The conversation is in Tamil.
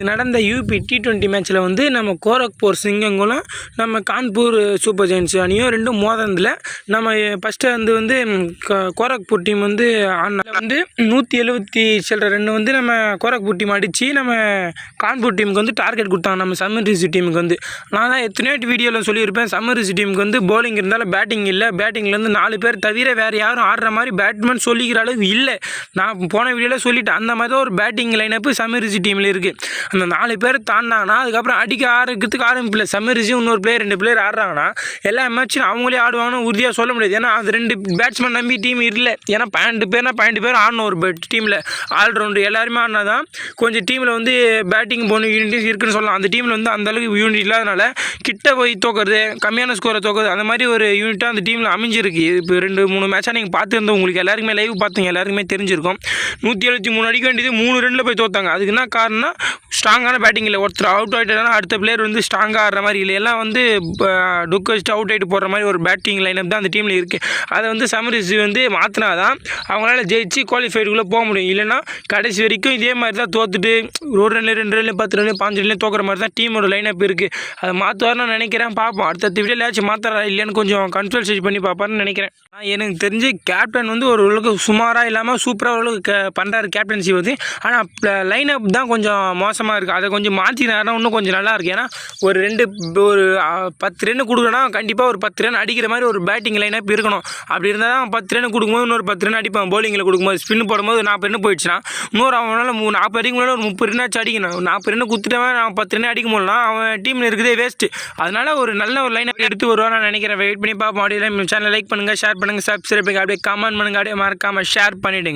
நடந்த யூபி டி டுவெண்ட்டி மேட்ச்சில் வந்து நம்ம கோரக்பூர் சிங்கங்களும் நம்ம கான்பூர் சூப்பர் ஜெயின்ஸ் அணியும் ரெண்டும் மோதினதுல நம்ம ஃபஸ்ட்டு வந்து வந்து கோரக்பூர் டீம் வந்து ஆனால் வந்து நூற்றி எழுபத்தி சில்லற ரெண்டு வந்து நம்ம கோரக்பூர் டீம் அடித்து நம்ம கான்பூர் டீமுக்கு வந்து டார்கெட் கொடுத்தாங்க. நம்ம சம்மர் ரிசி டீமுக்கு வந்து. நான் தான் எத்தனையோ வீடியோவில் சொல்லியிருப்பேன். சம்மர் ரிசி டீமுக்கு வந்து போலிங் இருந்தாலும் பேட்டிங் இல்லை. பேட்டிங்லேருந்து நாலு பேர் தவிர வேறு யாரும் ஆடுற மாதிரி பேட்ஸ்மேன் சொல்லிக்கிற அளவுக்கு இல்லை. நான் போன வீடியோவில் சொல்லிவிட்டேன் அந்த மாதிரி தான் ஒரு பேட்டிங் லைனப்பு ரிசி டீமில் இருக்குது அந்த நாலு பேர் தாண்டினாங்கன்னா அதுக்கப்புறம் அடிக்க ஆரம்பிக்கிறதுக்கு ஆரம்பிக்கல சமரிசி இன்னொரு பிளேயர் ரெண்டு பிளேயர் ஆடுறாங்கன்னா எல்லா மேட்சும் அவங்களே ஆடுவாங்கன்னு உறுதியாக சொல்ல முடியாது. ஏன்னா அது ரெண்டு பேட்ஸ்மேன் நம்பி டீம் இல்லை. ஏன்னா பன்னெண்டு பேர்னா பன்னெண்டு பேர் ஆடணும் ஒரு டீமில் ஆல்ரவுண்டு எல்லாருமே ஆடினா தான் கொஞ்சம் டீமில் வந்து பேட்டிங் போன யூனிட்டிஸ் இருக்குன்னு சொல்லலாம். அந்த டீமில் வந்து அந்தளவுக்கு யூனிட் இல்லாதனால கிட்ட போய் தோக்கிறது கம்மியான ஸ்கோரை தோக்கிறது அந்த மாதிரி ஒரு யூனிட்டாக அந்த டீமில் அமைஞ்சிருக்கு. இப்போ ரெண்டு மூணு மேட்சாக நீங்கள் பார்த்துருந்தோம். உங்களுக்கு எல்லாருக்குமே லைவ் பார்த்தீங்க. எல்லாருக்குமே தெரிஞ்சிருக்கும். நூற்றி எழுபத்தி மூணு அடிக்க வேண்டியது மூணு ரெண்டில் போய் தோத்தாங்க. அதுக்கு என்ன காரணம்னா ஸ்ட்ராங்கான பேட்டிங் இல்லை. ஒருத்தர் அவுட் ஆகிட்டானா அடுத்த பிளேயர் வந்து ஸ்ட்ராங்காக ஆடுற மாதிரி இல்லை. எல்லாம் வந்து டுக் வச்சுட்டு அவுட் ஆகிட்டு போடுற மாதிரி ஒரு பேட்டிங் லைனப் தான் அந்த டீமில் இருக்குது அதை வந்து சமரிசி வந்து மாற்றினா தான் அவங்களால ஜெயிச்சு குவாலிஃபைடுக்குள்ளே போக முடியும். இல்லைன்னா கடைசி வரைக்கும் இதே மாதிரி தான் தோத்துட்டு ஒரு ரெண்டு ரெண்டு ரெண்டு பத்து ரெண்டு பாஞ்சு ரெண்டு தோக்குற மாதிரி தான் டீமோட லைனப் இருக்குது அதை மாற்றுவார்னு நினைக்கிறேன் பார்ப்போம். அடுத்த வீடியோலாச்சும் மாற்றுறா இல்லைன்னு கொஞ்சம் கன்சல்டேட் பண்ணி பார்ப்பாருன்னு நினைக்கிறேன். எனக்கு தெரிஞ்சு கேப்டன் வந்து ஒரு அளவுக்கு சுமாராக இல்லாமல் சூப்பராக ஓரளவுக்கு க பண்ணுறாரு கேப்டன்சி வந்து ஆனால் லைன் அப் தான் கொஞ்சம் மோசமாக இருக்குது அதை கொஞ்சம் மாற்றினாருன்னா இன்னும் கொஞ்சம் நல்லா இருக்கு. ஏன்னா ஒரு ரெண்டு ஒரு பத்து ரன் கொடுக்குறேன்னா கண்டிப்பாக ஒரு பத்து ரன் அடிக்கிற மாதிரி ஒரு பேட்டிங் லைனப் இருக்கணும். அப்படி இருந்தால் தான் பத்து ரன் கொடுக்கும்போது இன்னொரு பத்து ரன் அடிப்பான். பவுலிங்கில் கொடுக்கும்போது ஸ்பின் போடும்போது நாற்பது ரன் போயிடுச்சுன்னா இன்னொரு அவனால் மூ நாற்பது அடிக்கு ஒரு முப்பது ரன்னாச்சும் அடிக்கணும். நாற்பது ரன் குத்துட்டவன் நான் பத்து ரன் அடிக்க முடியலாம் அவன் டீமில் இருக்குதே வேஸ்ட்டு அதனால் ஒரு நல்ல ஒரு லைனப் எடுத்து வருவான் நான் நினைக்கிறேன். வெயிட் பண்ணி பார்ப்போம். அப்படியே சேனல் லைக் பண்ணுங்கள் ஷேர் பண்ணுங்கள் சப்ஸ்கிரைப் பண்ணுங்கள் அப்படியே கமெண்ட் பண்ணுங்கள் அப்படியே மறக்காமல் ஷேர் பண்ணிவிடுங்க